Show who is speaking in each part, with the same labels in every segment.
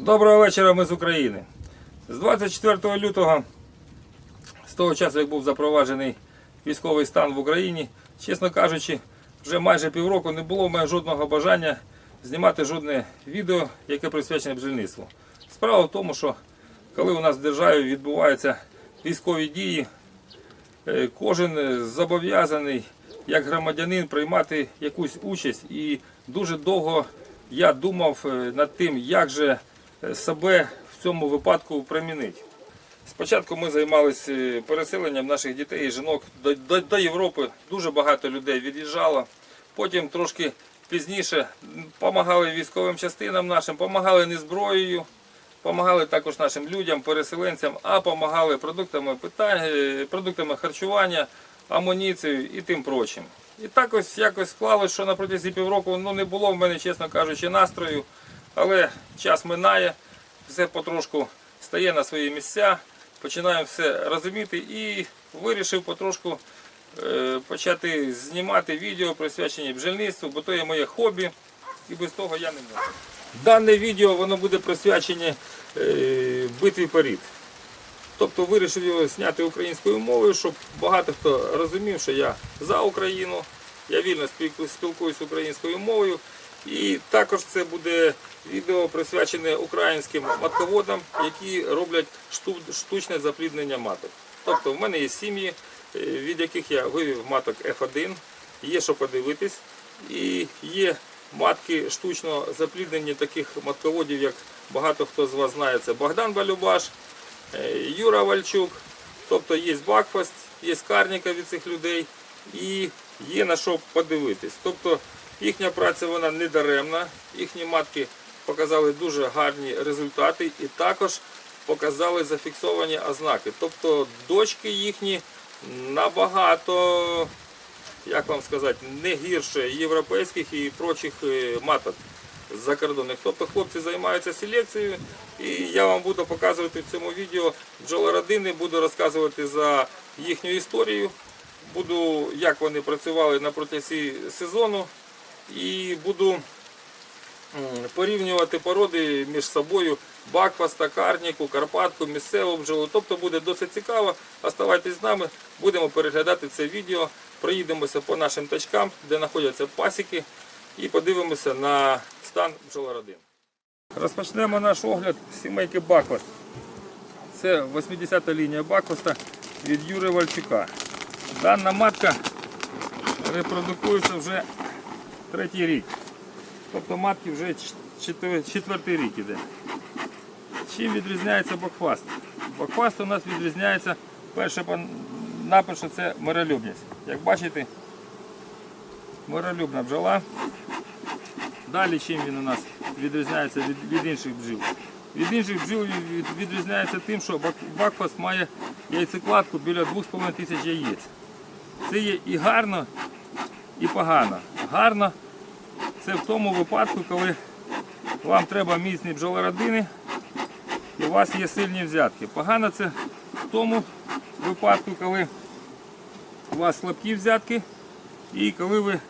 Speaker 1: Доброго вечора, ми з України. З 24 лютого, з того часу, як був запроваджений військовий стан в Україні, чесно кажучи, вже майже півроку не було в мене жодного бажання знімати жодне відео, яке присвячене бджільництву. Справа в тому, що коли у нас в державі відбуваються військові дії, е, кожен зобов'язаний як громадянин приймати якусь участь. І дуже довго я думав е, над тим, як же себе в цьому випадку примінити. Спочатку ми займалися переселенням наших дітей і жінок до, до, до Європи. Дуже багато людей від'їжджало. Потім трошки пізніше допомагали військовим частинам нашим, допомагали не зброєю, допомагали також нашим людям, переселенцям, а допомагали продуктами питань, е, продуктами харчування, амуніцією і тим прочим. І так ось якось склалось, що на протязі півроку ну, не було в мене, чесно кажучи, настрою, але час минає, все потрошку стає на свої місця, починаємо все розуміти і вирішив потрошку е, почати знімати відео присвячені бджільництву, бо то є моє хобі, і без того я не можу. Дане відео воно буде присвячене е, битві порід. Тобто вирішив його зняти українською мовою, щоб багато хто розумів, що я за Україну, я вільно спілку- спілкуюсь українською мовою. І також це буде відео присвячене українським матководам, які роблять шту- штучне запліднення маток. Тобто в мене є сім'ї, е, від яких я вивів маток F1, є що подивитись, і є матки штучно запліднені таких матководів, як багато хто з вас знає, це Богдан Балюбаш, е, Юра Вальчук. Тобто є Бакфаст, є Карніка від цих людей і є на що подивитись. Тобто їхня праця вона не даремна, їхні матки показали дуже гарні результати і також показали зафіксовані ознаки. Тобто дочки їхні набагато, як вам сказати, не гірше європейських і прочих е, маток закордонних. Тобто хлопці займаються селекцією, і я вам буду показувати в цьому відео бджолородини, буду розказувати за їхню історію, буду, як вони працювали на протязі сезону, і буду порівнювати породи між собою бакфаста, карніку, карпатку, місцеву бджолу. Тобто буде досить цікаво. Оставайтесь з нами, будемо переглядати це відео, проїдемося по нашим тачкам, де знаходяться пасіки, і подивимося на стан бджолородин. Розпочнемо наш огляд сімейки Бакваст. Це 80-та лінія Бакваста від Юри Вальчука. Дана матка репродукується вже третій рік. Тобто матки вже четвертий рік іде. Чим відрізняється бакфаст? Бакфаст у нас відрізняється перше наперше це миролюбність. Як бачите, миролюбна бджола. Далі чим він у нас відрізняється від, від інших бджіл? Від інших бджіл відрізняється тим, що бак- бакфаст має яйцекладку біля 2,5 тисяч яєць. Це є і гарно, і погано. Гарно це в тому випадку, коли вам треба міцні бджолородини і у вас є сильні взятки. Погано це в тому випадку, коли у вас слабкі взятки і коли ви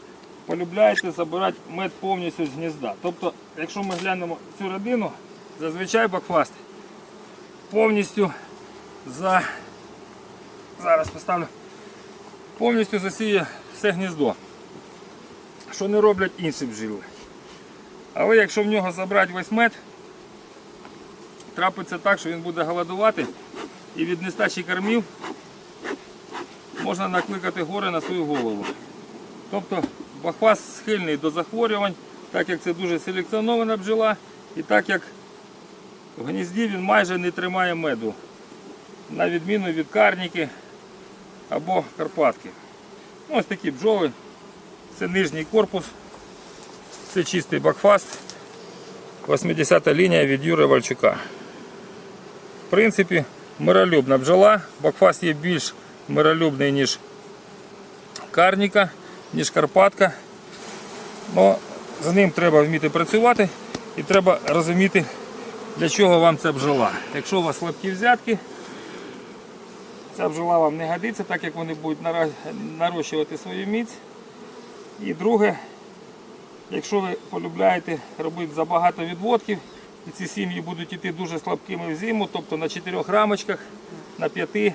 Speaker 1: полюбляєте забирати мед повністю з гнізда. Тобто, якщо ми глянемо цю родину, зазвичай бакфаст повністю за зараз поставлю повністю засіє все гніздо, що не роблять інші бджіли. Але якщо в нього забрати весь мед, трапиться так, що він буде голодувати і від нестачі кормів можна накликати гори на свою голову. Тобто бахвас схильний до захворювань, так як це дуже селекціонована бджола, і так як в гнізді він майже не тримає меду, на відміну від карніки або карпатки. Ось такі бджоли. Це нижній корпус, це чистий бакфаст. 80-та лінія від Юри Вальчука. В принципі, миролюбна бджола. Бакфаст є більш миролюбний, ніж карніка, ніж карпатка. Но з ним треба вміти працювати і треба розуміти, для чого вам ця бджола. Якщо у вас слабкі взятки, ця бджола вам не годиться, так як вони будуть нарощувати свою міць. І друге, якщо ви полюбляєте робити забагато відводків, І ці сім'ї будуть йти дуже слабкими в зиму, тобто на чотирьох рамочках, на п'яти,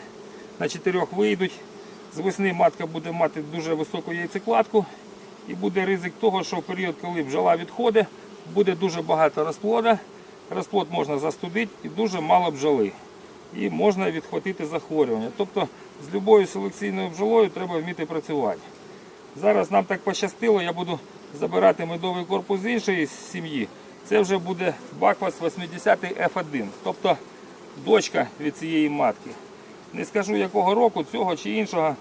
Speaker 1: на чотирьох вийдуть. З весни матка буде мати дуже високу яйцекладку і буде ризик того, що в період, коли бджола відходить, буде дуже багато розплода. Розплод можна застудити і дуже мало бджоли. І можна відхватити захворювання. Тобто з будь-якою селекційною бджолою треба вміти працювати. Зараз нам так пощастило, я буду забирати медовий корпус з іншої сім'ї. Це вже буде Баквас 80 F1, тобто дочка від цієї матки. Не скажу якого року, цього чи іншого.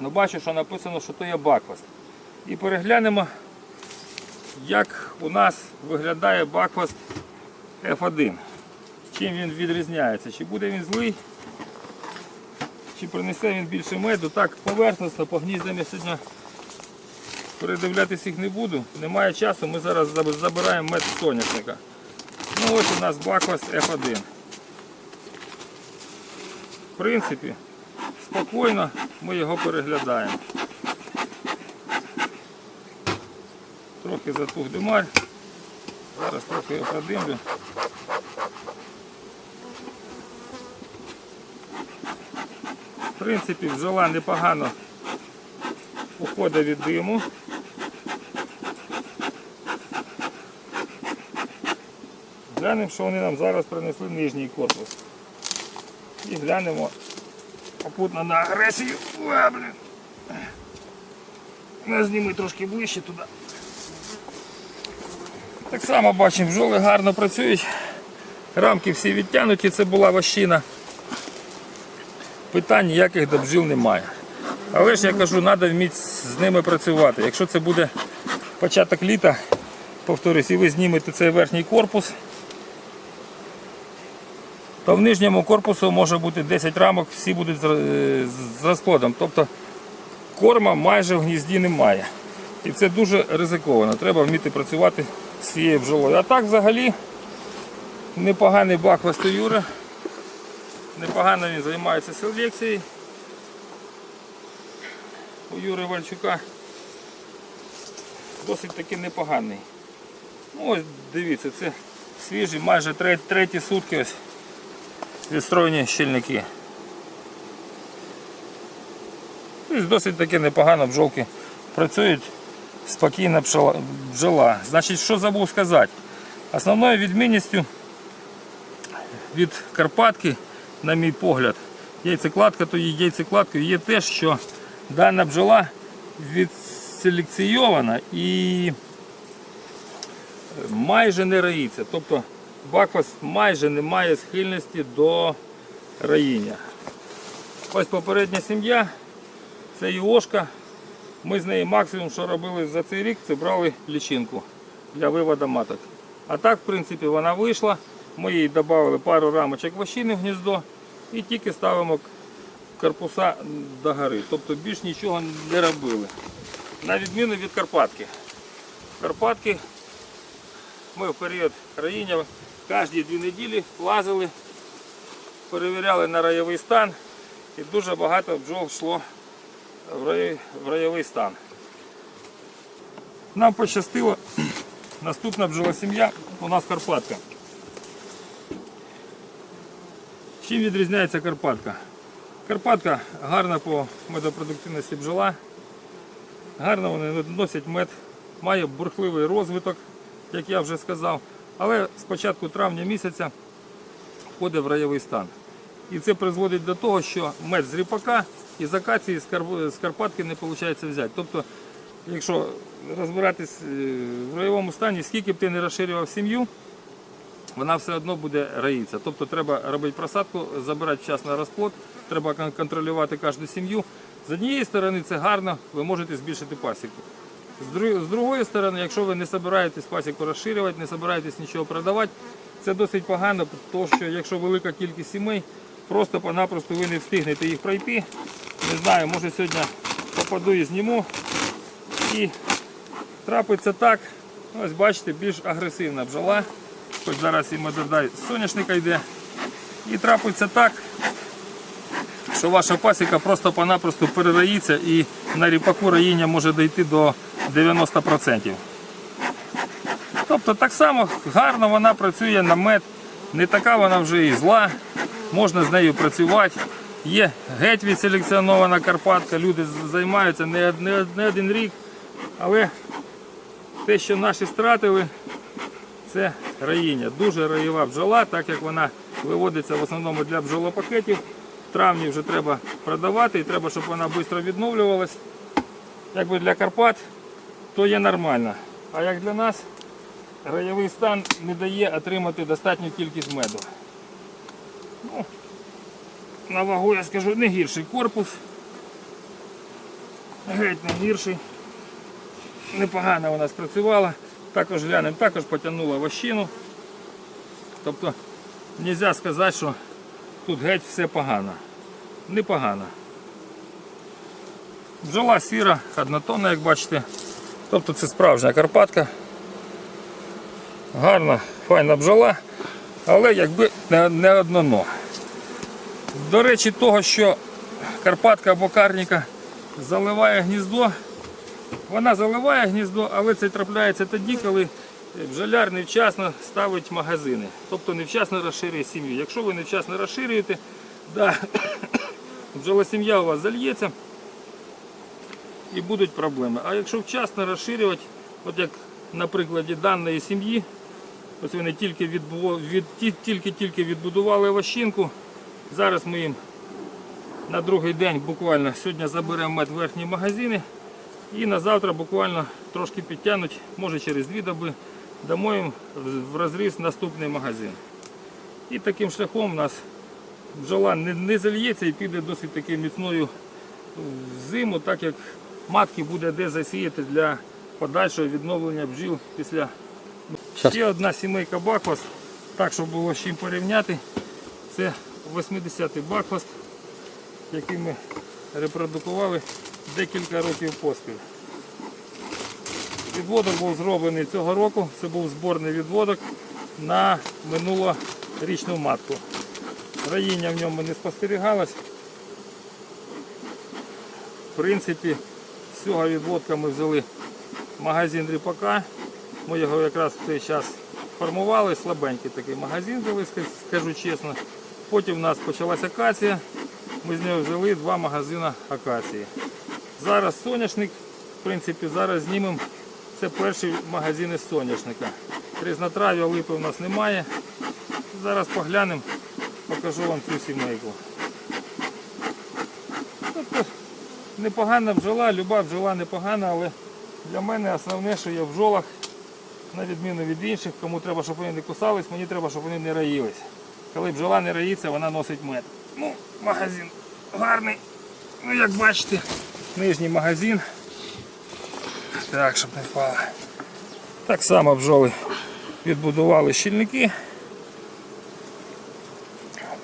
Speaker 1: але бачу, що написано, що то є Баквас. І переглянемо, як у нас виглядає Баквас F1. Чим він відрізняється? Чи буде він злий, чи принесе він більше меду. Так, поверхностно, по гніздам я сьогодні передивлятися їх не буду. Немає часу, ми зараз забираємо мед з соняшника. Ну ось у нас Баквас F1. В принципі, спокійно ми його переглядаємо. Трохи затух димар. Зараз трохи його продимлю. В принципі, бджола непогано уходить від диму. Глянемо, що вони нам зараз принесли нижній корпус. І глянемо попутно на агресію. Уа, блін. Ну, Зніми трошки ближче туди. Так само бачимо, бджоли гарно працюють. Рамки всі відтягнуті, це була вощина. Питань ніяких до бджіл немає. Але ж я кажу, треба вміти з ними працювати. Якщо це буде початок літа, повторюсь, і ви знімете цей верхній корпус, то в нижньому корпусу може бути 10 рамок, всі будуть з, е, з розплодом. Тобто корма майже в гнізді немає. І це дуже ризиковано. Треба вміти працювати з цією бджолою. А так взагалі непоганий бак Юра. Непогано він займається селекцією. У Юри Вальчука досить таки непоганий. Ну ось дивіться, це свіжі, майже тре- треті сутки ось відстроєні щільники. Тобто досить таки непогано бджолки працюють спокійна пчела. бджола. Значить, що забув сказати? Основною відмінністю від Карпатки, на мій погляд, яйцекладка, то є яйцекладкою є те, що дана бджола відселекційована і майже не раїться. Тобто баквас майже не має схильності до раїння. Ось попередня сім'я, це Іошка. Ми з нею максимум, що робили за цей рік, це брали лічинку для виводу маток. А так, в принципі, вона вийшла. Ми їй додали пару рамочок вощини в гніздо і тільки ставимо корпуса до гори. Тобто більш нічого не робили. На відміну від Карпатки. Карпатки ми в період раїння кожні дві неділі лазили, перевіряли на райовий стан і дуже багато бджол йшло в рай- в райовий стан. Нам пощастило, наступна бджолосім'я у нас Карпатка. Чим відрізняється Карпатка? Карпатка гарна по медопродуктивності бджола, гарно вони носять мед, має бурхливий розвиток, як я вже сказав, але з початку травня місяця входить в райовий стан. І це призводить до того, що мед з ріпака і з акації з Карпатки не виходить взяти. Тобто, якщо розбиратись е, в райовому стані, скільки б ти не розширював сім'ю, вона все одно буде раїтися. Тобто треба робити просадку, забирати вчасно розплод, треба контролювати кожну сім'ю. З однієї сторони це гарно, ви можете збільшити пасіку. З дру- другої сторони, якщо ви не збираєтесь пасіку розширювати, не збираєтесь нічого продавати, це досить погано, тому що якщо велика кількість сімей, просто-напросто ви не встигнете їх пройти. Не знаю, може сьогодні попаду і зніму. І трапиться так, ось бачите, більш агресивна бджола. Хоч зараз і медодай з соняшника йде. І трапиться так, що ваша пасіка просто-напросто перераїться і на ріпаку раїння може дійти до 90%. Тобто так само гарно вона працює на мед, не така вона вже і зла, можна з нею працювати. Є геть відселекціонована Карпатка, люди займаються не один рік, але те, що наші стратили, це раїння. Дуже раєва бджола, так як вона виводиться в основному для бджолопакетів. В травні вже треба продавати і треба, щоб вона швидко відновлювалась. Якби для Карпат, то є нормально. А як для нас, раєвий стан не дає отримати достатню кількість меду. Ну, на вагу я скажу не гірший корпус. Геть не гірший. Непогано вона спрацювала. Також глянемо, також потягнула вощину. Тобто не можна сказати, що тут геть все погано. Непогано. Бджола сіра, однотонна, як бачите. Тобто це справжня Карпатка. Гарна, файна бджола, але якби не, одно. До речі, того, що Карпатка або карніка заливає гніздо, вона заливає гніздо, але це трапляється тоді, коли бджоляр невчасно ставить магазини. Тобто невчасно розширює сім'ю. Якщо ви невчасно розширюєте, да, бджолосім'я у вас зальється і будуть проблеми. А якщо вчасно розширювати, от як на прикладі даної сім'ї, ось вони тільки від, ті- тільки-тільки відбудували вощинку. Зараз ми їм на другий день буквально сьогодні заберемо мед в верхні магазини. І на завтра буквально трошки підтягнуть, може через дві доби, дамо їм в розріз наступний магазин. І таким шляхом у нас бджола не, не зальється і піде досить таки міцною в зиму, так як матки буде де засіяти для подальшого відновлення бджіл після. Ще одна сімейка бакфаст, так щоб було з чим порівняти. Це 80-й бакфаст, який ми репродукували декілька років поспіль. Відводок був зроблений цього року. Це був зборний відводок на минулорічну матку. Раїння в ньому не спостерігалось. В принципі, з цього відводка ми взяли магазин ріпака. Ми його якраз в цей час формували, слабенький такий магазин взяли, скажу чесно. Потім в нас почалася акація. Ми з нього взяли два магазини акації. Зараз соняшник, в принципі, зараз знімемо. Це перші магазини соняшника. Різнотрав'я липи в нас немає. Зараз поглянемо, покажу вам цю сімейку. Тобто непогана бджола, люба бджола непогана, але для мене основне, що я в бджолах, на відміну від інших, кому треба, щоб вони не кусались, мені треба, щоб вони не раїлись. Коли бджола не раїться, вона носить мед. Ну, магазин гарний. Ну, як бачите, нижній магазин. Так, щоб не впало. Так само бджоли відбудували щільники.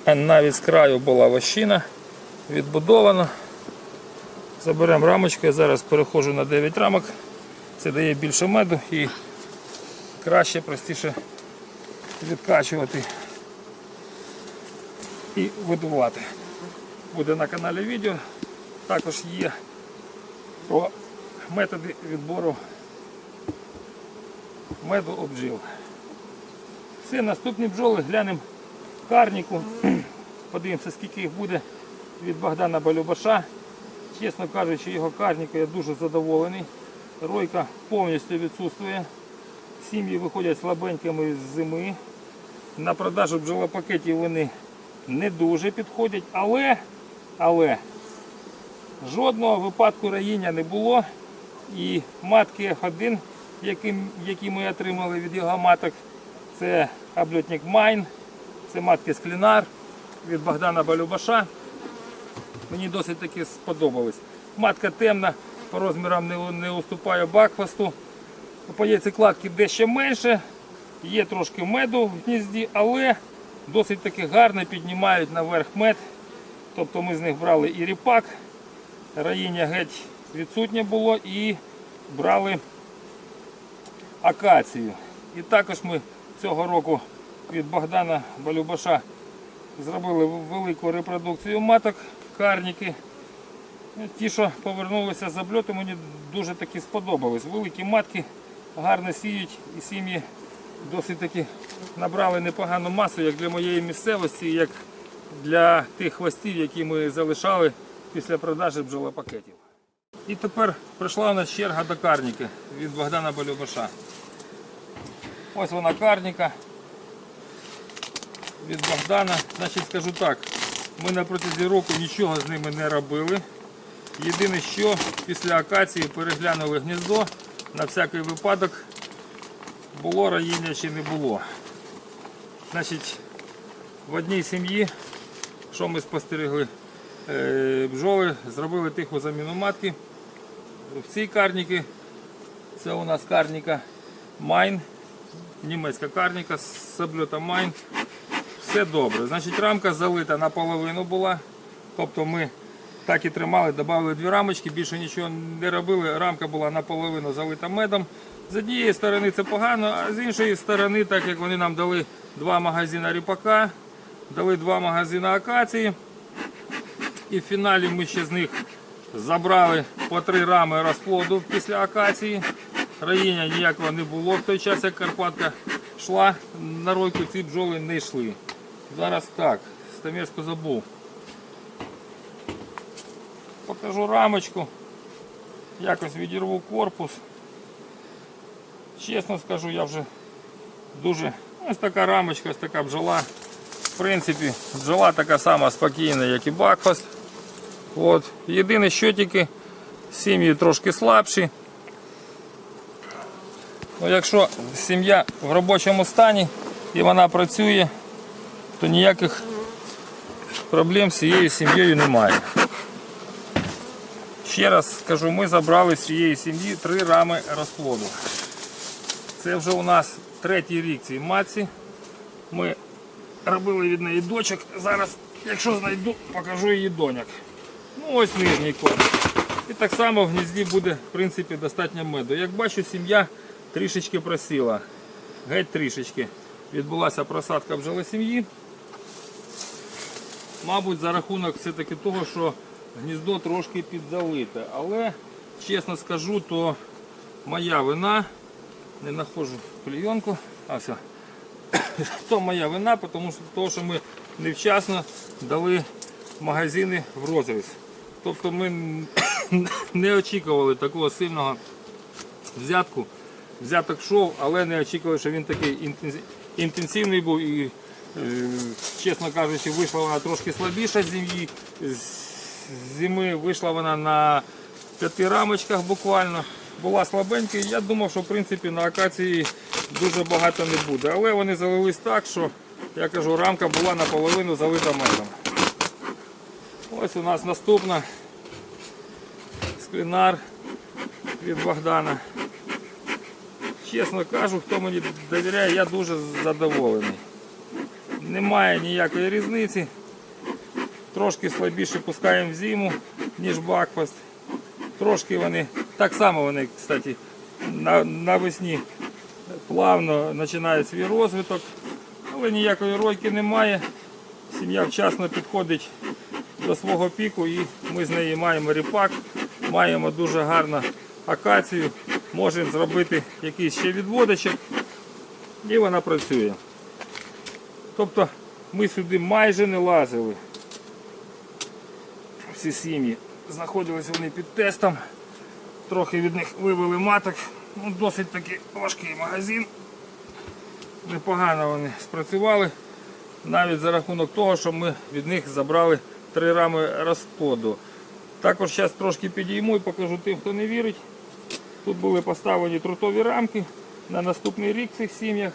Speaker 1: А навіть з краю була вощина відбудована. Заберемо рамочку, я зараз переходжу на 9 рамок. Це дає більше меду і краще, простіше відкачувати і видувати. Буде на каналі відео. Також є про методи відбору меду обжил. Все, наступні бджоли глянемо карніку. Подивимося, скільки їх буде від Богдана Балюбаша. Чесно кажучи, його карніка я дуже задоволений. Ройка повністю відсутствує. Сім'ї виходять слабенькими з зими. На продажу бджолопакетів вони не дуже підходять, але, але жодного випадку раїння не було. І матки F1, які, які ми отримали від його маток, це обльотник Майн, це матки Склінар від Богдана Балюбаша. Мені досить таки сподобались. Матка темна, по розмірам не, не уступає бакфасту. По яйцекладці дещо менше, є трошки меду в гнізді, але досить таки гарно піднімають наверх мед. Тобто ми з них брали і ріпак, раїння геть відсутнє було і брали акацію. І також ми цього року від Богдана Балюбаша зробили велику репродукцію маток, карніки. Ті, що повернулися з обльоту, мені дуже таки сподобались. Великі матки гарно сіють і сім'ї досить таки набрали непогану масу, як для моєї місцевості, як для тих хвостів, які ми залишали після продажі бджолопакетів. І тепер прийшла у нас черга до карніки від Богдана Болюбаша. Ось вона карніка від Богдана. Значить, скажу так, ми на протязі року нічого з ними не робили. Єдине, що після акації переглянули гніздо на всякий випадок, було раїння чи не було. Значить, в одній сім'ї, що ми спостерегли, бджоли зробили тиху заміну матки. В цій карніки, це у нас карніка Майн, німецька карніка з обльотом Майн. Все добре. Значить, рамка залита наполовину була. Тобто ми так і тримали, додали дві рамочки, більше нічого не робили. Рамка була наполовину залита медом. З однієї сторони це погано, а з іншої сторони, так як вони нам дали два магазини ріпака, дали два магазини акації. І в фіналі ми ще з них забрали по три рами розплоду після акації. Раїння ніякого не було в той час, як Карпатка йшла на ройку, ці бджоли не йшли. Зараз так, Стамірську забув. Покажу рамочку. Якось відірву корпус. Чесно скажу, я вже дуже ось така рамочка, ось така бджола. В принципі, бджола така сама спокійна, як і Бакфаст. От. Єдине, що тільки сім'ї трошки слабші. Ну, якщо сім'я в робочому стані і вона працює, то ніяких проблем з цією сім'єю немає. Ще раз скажу, ми забрали з цієї сім'ї три рами розплоду. Це вже у нас третій рік цій матці. Ми робили від неї дочок. Зараз, якщо знайду, покажу її доняк. Ну ось нижній корм. І так само в гнізді буде в принципі достатньо меду. Як бачу, сім'я трішечки просіла. Геть трішечки. Відбулася просадка бджоли. Мабуть, за рахунок все-таки того, що гніздо трошки підзалите. Але, чесно скажу, то моя вина, не знаходжу клейонку, а все. То моя вина, тому що, того, що ми невчасно дали магазини в розріз. Тобто ми не очікували такого сильного взятку. Взяток йшов, але не очікували, що він такий інтенсивний був і, е, чесно кажучи, вийшла вона трошки слабіша. З зими вийшла вона на п'яти рамочках буквально. Була слабенька. Я думав, що в принципі на акації дуже багато не буде. Але вони залились так, що я кажу, рамка була наполовину залита медом. Ось у нас наступна склінар від Богдана. Чесно кажу, хто мені довіряє, я дуже задоволений. Немає ніякої різниці. Трошки слабіше пускаємо в зиму, ніж Бакфаст. Трошки вони, так само вони, кстати, навесні плавно починають свій розвиток, але ніякої ройки немає. Сім'я вчасно підходить до свого піку і ми з неї маємо ріпак, маємо дуже гарну акацію, можемо зробити якийсь ще відводочок і вона працює. Тобто ми сюди майже не лазили. Всі сім'ї. Знаходились вони під тестом. Трохи від них вивели маток. Ну, досить таки важкий магазин. Непогано вони спрацювали. Навіть за рахунок того, що ми від них забрали три рами розплоду. Також зараз трошки підійму і покажу тим, хто не вірить. Тут були поставлені трутові рамки на наступний рік в цих сім'ях.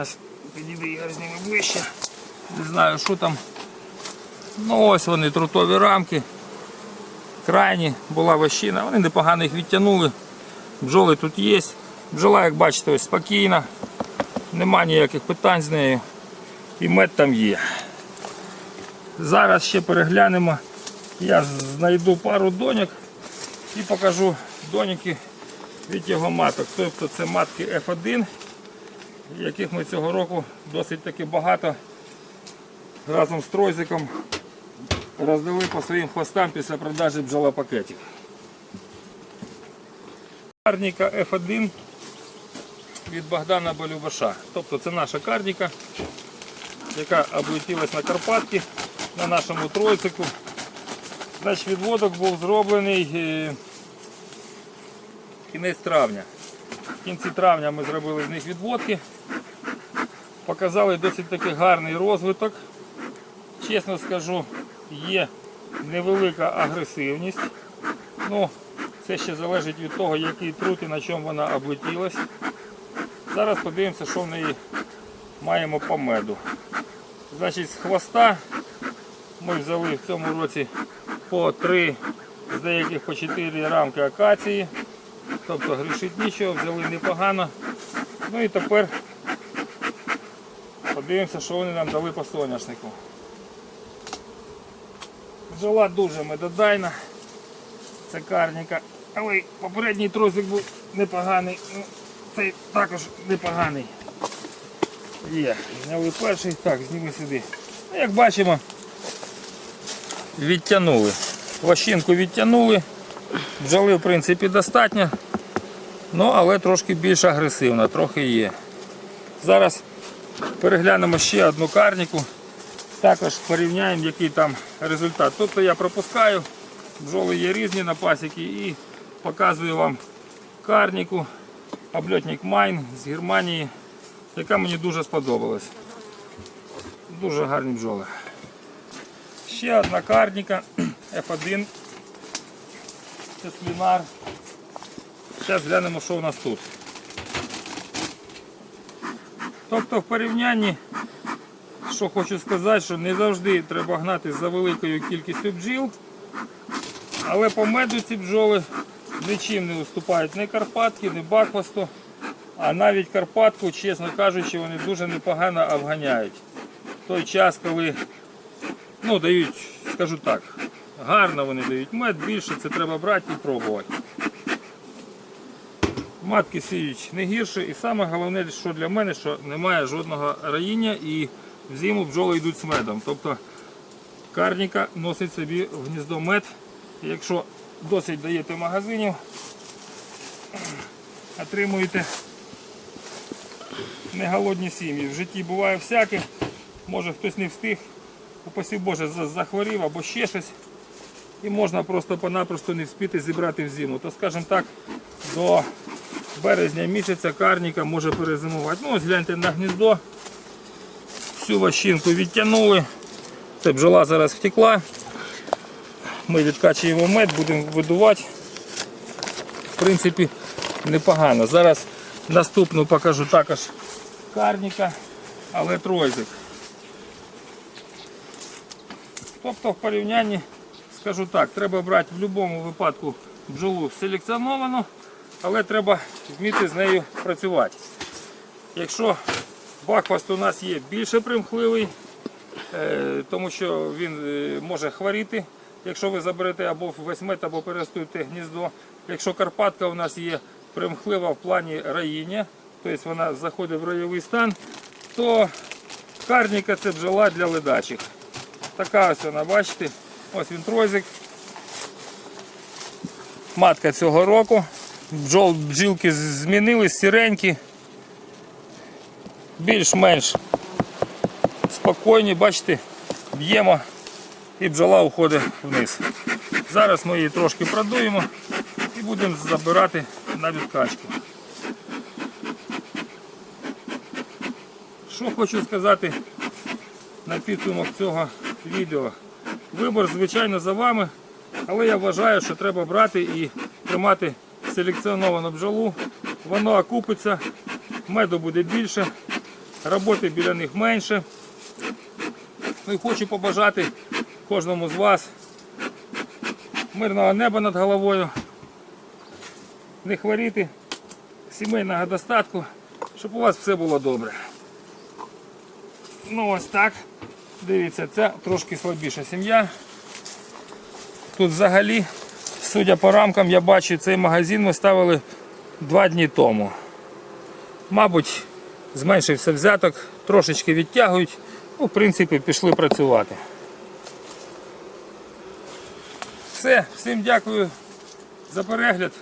Speaker 1: Ось підійде Ігор з ними ближче. Не знаю, що там. Ну ось вони трутові рамки. Крайні була вощина, вони непогано їх відтягнули. Бджоли тут є. Бджола, як бачите, ось спокійна. Нема ніяких питань з нею. І мед там є. Зараз ще переглянемо. Я знайду пару доньок і покажу доніки від його маток. Тобто це матки F1, яких ми цього року досить таки багато разом з тройзиком роздали по своїм хвостам після продажі бджолопакетів. Карніка F1 від Богдана Балюбаша. Тобто це наша карніка, яка облетілась на Карпатки на нашому тройцику. Значить, відводок був зроблений е, кінець травня. В кінці травня ми зробили з них відводки. Показали досить таки гарний розвиток. Чесно скажу, є невелика агресивність. Ну, це ще залежить від того, який труд і на чому вона облетілась. Зараз подивимося, що в неї маємо по меду. Значить, з хвоста ми взяли в цьому році по 3, з деяких по 4 рамки акації. Тобто грішить нічого, взяли непогано. Ну і тепер подивимося, що вони нам дали по соняшнику. Бджола дуже медодайна. Це карніка. Але попередній тросик був непоганий. Ну, цей також непоганий. Є. Зняли перший. Так, зніми сюди. Ну, як бачимо, відтягнули. Ващинку відтягнули. Бджоли, в принципі, достатньо. Ну, але трошки більш агресивна, трохи є. Зараз переглянемо ще одну карніку. Також порівняємо, який там результат. Тобто я пропускаю, бджоли є різні на пасіки і показую вам карніку, обльотник Майн з Германії, яка мені дуже сподобалась. Дуже гарні бджоли. Ще одна карніка F1 Теслінар. Зараз глянемо, що у нас тут. Тобто в порівнянні що хочу сказати, що не завжди треба гнати за великою кількістю бджіл, але по меду ці бджоли нічим не уступають ні Карпатки, ні Бакфасту, а навіть Карпатку, чесно кажучи, вони дуже непогано обганяють. Той час, коли ну, дають, скажу так, гарно вони дають мед, більше це треба брати і пробувати. Матки сіють не гірше і саме головне, що для мене, що немає жодного раїння і в зиму бджоли йдуть з медом. Тобто карніка носить собі в гніздо мед. І якщо досить даєте магазинів, отримуєте не голодні сім'ї. В житті буває всяке, може хтось не встиг, упасі Боже, захворів або ще щось. І можна просто-понапросто не вспіти зібрати в зиму. То скажімо так, до березня місяця карніка може перезимувати. Ну ось гляньте на гніздо. Всю ващинку відтягнули. Це бджола зараз втекла. Ми відкачуємо мед, будемо видувати. В принципі, непогано. Зараз наступну покажу також карніка, але тройзик. Тобто в порівнянні, скажу так, треба брати в будь-якому випадку бджолу селекціоновану, але треба вміти з нею працювати. Якщо Бакфаст у нас є більше примхливий, е, тому що він е, може хворіти, якщо ви заберете або весь мед, або перестуєте гніздо. Якщо Карпатка у нас є примхлива в плані раїння, тобто вона заходить в ройовий стан, то карніка це бджола для ледачих. Така ось вона, бачите, ось він трозик. Матка цього року. Бджол, бджілки змінились, сіренькі більш-менш спокійні, бачите, б'ємо і бджола уходить вниз. Зараз ми її трошки продуємо і будемо забирати на відкачку. Що хочу сказати на підсумок цього відео. Вибор, звичайно, за вами, але я вважаю, що треба брати і тримати селекціоновану бджолу. Воно окупиться, меду буде більше, роботи біля них менше. Ну і хочу побажати кожному з вас мирного неба над головою, не хворіти, сімейного достатку, щоб у вас все було добре. Ну ось так. Дивіться, це трошки слабіша сім'я. Тут взагалі, судя по рамкам, я бачу, цей магазин ми ставили два дні тому. Мабуть, зменшився взяток, трошечки відтягують. Ну, в принципі, пішли працювати. Все, всім дякую за перегляд.